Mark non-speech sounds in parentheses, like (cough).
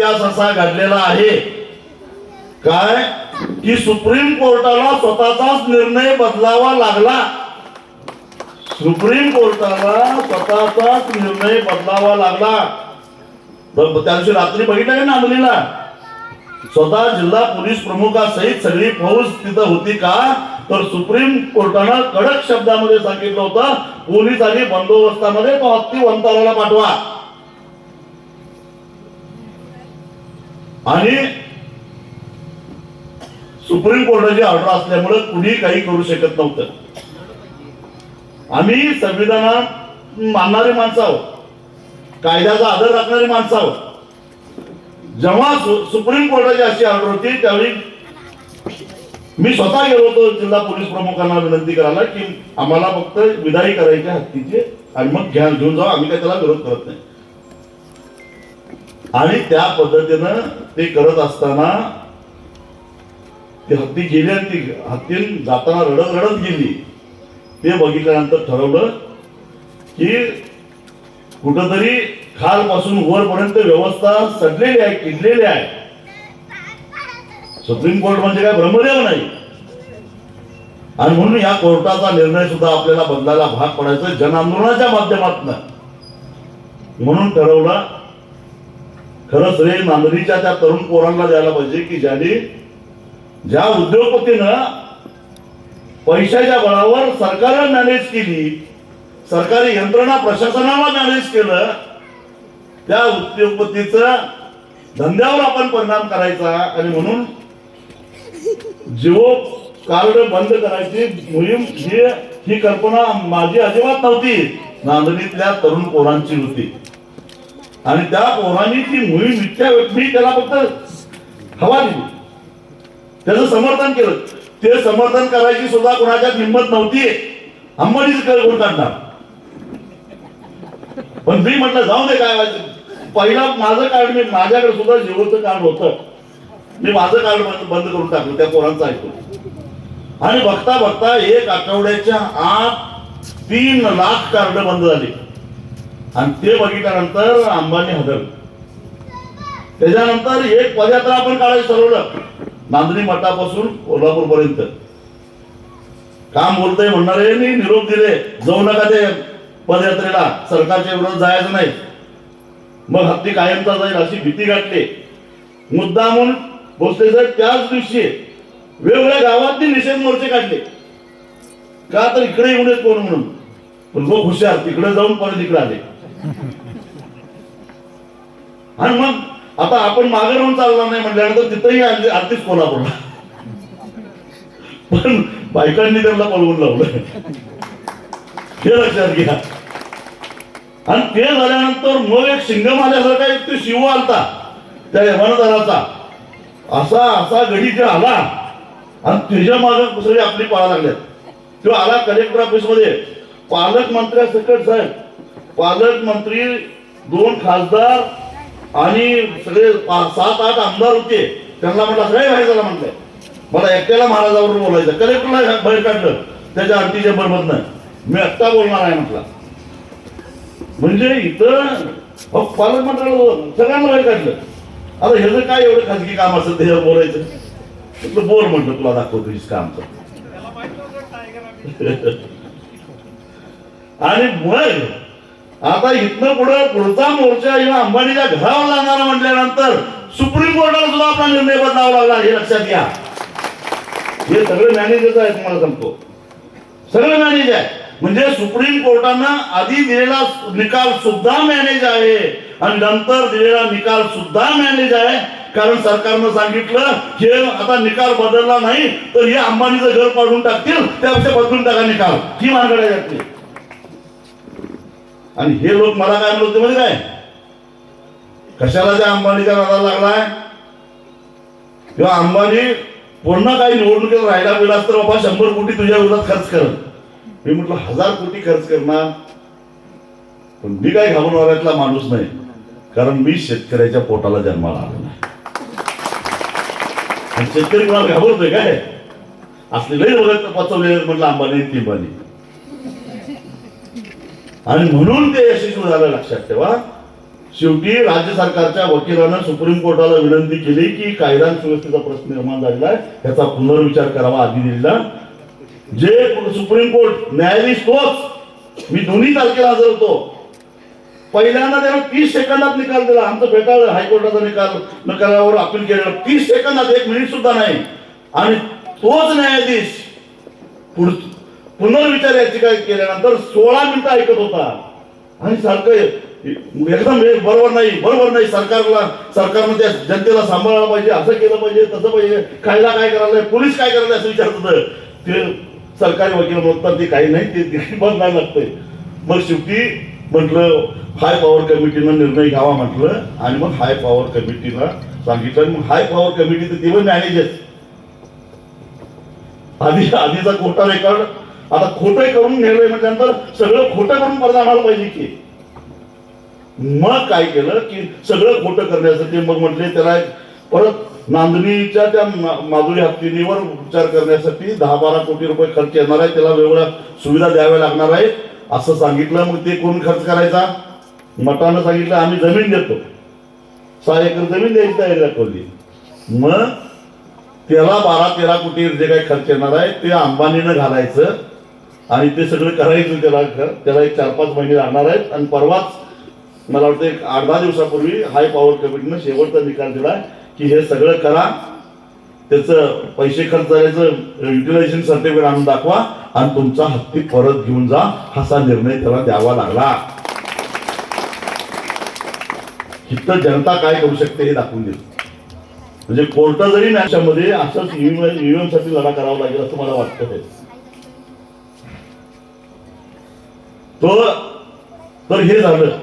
इतिहास असा घडलेला आहे. काय? की सुप्रीम कोर्टाला स्वतःचाच निर्णय बदलावा लागला. सुप्रीम कोर्टाला स्वतःचाच निर्णय बदलावा लागला. त्या दिवशी रात्री बघितलं का नांदलीला? स्वतः जिल्हा पोलीस प्रमुखासहित सगळी फौज तिथं होती का? तर सुप्रीम कोर्टानं कडक शब्दामध्ये सांगितलं होतं पोलिसांनी बंदोबस्तामध्ये तो हत्ती वंताराला पाठवा. आणि सुप्रीम कोर्टाची ऑर्डर असल्यामुळे कुणी काही करू शकत नव्हतं. आम्ही संविधानात मानणारी माणसं आहोत. कायद्याचा आदर राखणारी माणसं आहोत. जेव्हा सुप्रीम कोर्टाची अशी ऑर्डर होती त्यावेळी मी स्वतः गेलो होतो जिल्हा पोलीस प्रमुखांना विनंती करायला की आम्हाला फक्त विदाई करायची हत्तीची आणि मग घ्या घेऊन जाऊ. आम्ही काय त्याला विरोध करत नाही. आणि त्या पद्धतीनं ते करत असताना ती हत्ती गेली आणि ती हत्ती जाताना रडत रडत गेली. ते बघितल्यानंतर ठरवलं की कुठंतरी खालपासून वरपर्यंत व्यवस्था सडलेली आहे किडलेली आहे. सुप्रीम कोर्ट म्हणजे काय ब्रह्मदेव नाही. आणि म्हणून या कोर्टाचा निर्णय सुद्धा आपल्याला बदलायला भाग पडायचा जन आंदोलनाच्या माध्यमातून. म्हणून ठरवलं खरं श्रेय नांदरीच्या त्या तरुण पोरांना द्यायला पाहिजे की ज्यांनी ज्या उद्योगपतीनं पैशाच्या बळावर सरकारला मॅनेज केली सरकारी यंत्रणा प्रशासनाला मॅनेज केलं त्या उद्योगपतीचा धंद्यावर आपण परिणाम करायचा. आणि म्हणून जिओ कार्ड बंद करायची मोहीम ही ही कल्पना माझी अजिबात नव्हती. नांदणीतल्या तरुण पोरांची होती. आणि त्या पोरांनी ती मोहीम इतक्या मी त्याला फक्त हवा दिली. त्याचं समर्थन केलं. ते समर्थन करायची सुद्धा कोणाच्या हिंमत नव्हती. अंबानीच करून पण मी म्हटलं जाऊ दे काय पहिला माझं कार्ड मी माझ्याकडे सुद्धा जिओचं कार्ड होतं. मी माझं कार्ड बंद बंद करून टाकलं त्या पोरांचं ऐकून. आणि बघता बघता एक आठवड्याच्या आत तीन लाख कार्ड बंद झाली. आणि ते बघितल्यानंतर अंबानी हदर त्याच्यानंतर एक पदयात्रा आपण काढायचं ठरवलं. नांदणी मठापासून कोल्हापूर पर्यंत काम बोलतय म्हणणारे मी निरोप दिले. जाऊ नका ते पदयात्रेला. सरकारच्या विरोधात जायचं नाही. मग हत्ती कायमचा जाईल अशी भीती गाठली. मुद्दा म्हणून भोसले साहेब त्याच दिवशी वेगवेगळ्या गावातली निषेध मोर्चे काढले. का तर इकडे येऊनच कोण म्हणून? पण लोक हुशार तिकडे जाऊन परत इकडे आले. (laughs) आणि मग आता आपण मागे राहून चालणार नाही म्हटल्यानंतर तिथंही आली आरतीच कोल्हापूरला. पण बायकांनी त्यांना पळवून लावलं हे लक्षात घ्या. आणि ते झाल्यानंतर मग एक शिंगम आल्यासारखा एक तो शिव आलता त्या यमानदाराचा असा असा गडी जे आला आणि त्याच्यामागे सगळी आपली पाळा लागल्यात. तो आला कलेक्टर ऑफिसमध्ये. पालकमंत्री सकट साहेब पालकमंत्री दोन खासदार आणि सगळे पा- सात आठ आमदार होते. त्यांना म्हटलं काय व्हायचं म्हटलंय मला एकट्याला महाराजावर बोलायचं. कलेक्टरला बाहेर काढलं. त्याच्या आरतीच्या बरोबर मी आत्ता बोलणार आहे म्हटलं. म्हणजे इथं अहो, पालकमंत्र्याला सगळ्यांना बाहेर काढलं. आता ह्याचं काय एवढं खाजगी काम असतं? त्याच्यावर बोलायचं. म्हटलं बोल म्हटलं तुला दाखवतो कामचं (laughs) आणि मग आता इथनं पुढे पुढचा मोर्चा किंवा अंबानीच्या घरावर लागणार म्हटल्यानंतर सुप्रीम कोर्टाला सुद्धा आपला निर्णय बदलावा लागला हे लक्षात घ्या. हे सगळे मॅनेजर्स आहे तुम्हाला सांगतो. सगळे मॅनेज आहे म्हणजे सुप्रीम कोर्टानं आधी दिलेला निकाल सुद्धा मॅनेज आहे आणि नंतर दिलेला निकाल सुद्धा मॅनेज आहे. कारण सरकारनं सांगितलं हे आता निकाल बदलला नाही तर हे अंबानीचं घर पाडून टाकतील त्यापेक्षा बदलून टाका निकाल. ही मानगड आहे आणि हे लोक मला काय म्हणत होते म्हणजे काय? कशाला त्या अंबानीच्या नादाला लागलाय? किंवा अंबानी पुन्हा काही निवडणुकीत राहिला गेलास तर बाबा शंभर कोटी तुझ्या विरोधात खर्च कर. मी म्हटलं हजार कोटी खर्च करणार. पण मी काय घाबरणाऱ्यातला माणूस नाही. कारण मी शेतकऱ्याच्या पोटाला जन्माला आलो नाही. शेतकरी कोणाला घाबरतोय काय? असले लई वगैरे पचवले म्हटलं अंबानी ती आणि म्हणून ते यशस्वी झालं लक्षात ठेवा. शेवटी राज्य सरकारच्या वकिलानं सुप्रीम कोर्टाला विनंती केली की कायदा सुव्यवस्थेचा प्रश्न निर्माण झालेला आहे याचा पुनर्विचार करावा आधी दिलेला. जे सुप्रीम कोर्ट न्यायाधीश तोच. मी दोन्ही तारखेला हजर होतो. पहिल्यांदा त्यानं तीस सेकंदात निकाल दिला. आमचं फेटाळलं हायकोर्टाचा निकाल निकालावर अपील केलं तीस सेकंदात एक मिनिट सुद्धा नाही. आणि तोच न्यायाधीश पुढ पुनर्विचार याचिका केल्यानंतर सोळा मिनिटं ऐकत होता. आणि सारखं एकदम हे बरोबर नाही बरोबर नाही. सरकारला सरकारनं त्या जनतेला सांभाळलं पाहिजे असं केलं पाहिजे तसं पाहिजे. कायदा काय करायला पोलीस काय करायला असं विचारत होतं. ते सरकारी वकील म्हणतात ते काही नाही ते बंद बदलायला लागतंय. मग शेवटी म्हटलं हाय पॉवर कमिटीनं निर्णय घ्यावा म्हटलं. आणि मग हाय पॉवर कमिटीला सांगितलं मग हाय पॉवर कमिटी तर ते पण मॅनेजर आधी आधीचा कोटा रेकॉर्ड आता खोटं करून नेलंय म्हटल्यानंतर सगळं खोटं करून परत आणायला पाहिजे की. मग काय केलं की सगळं खोटं करण्यासाठी मग म्हटले त्याला एक परत नांदणीच्या त्या माधुरी हत्तीनीवर उपचार करण्यासाठी दहा बारा कोटी रुपये खर्च येणार आहे त्याला वेगवेगळ्या सुविधा द्याव्या लागणार आहे असं सांगितलं. मग ते कोण खर्च करायचा? मठानं सांगितलं आम्ही जमीन देतो. सहा एकर जमीन द्यायची तयारी दाखवली. मग त्याला बारा तेरा कोटी जे काही खर्च येणार आहे ते अंबानीनं घालायचं. आणि ते सगळं करायचं त्याला त्याला एक चार पाच महिने लागणार आहेत. आणि परवाच मला वाटतं एक आठ दहा दिवसापूर्वी हाय पॉवर कमिटीनं शेवटचा निकाल दिला की हे सगळं करा. त्याचं पैसे खर्च झाल्याचं युटिलायझेशन सर्टिफिकेट आणून दाखवा आणि तुमचा हत्ती परत घेऊन जा असा निर्णय त्याला द्यावा लागला. इथं जनता काय करू शकते हे दाखवून देईल. म्हणजे कोर्ट जरी नाशामध्ये असंच ईव्हीएमसाठी लढा करावा लागेल असं मला वाटतं हे. तो तर हे झालं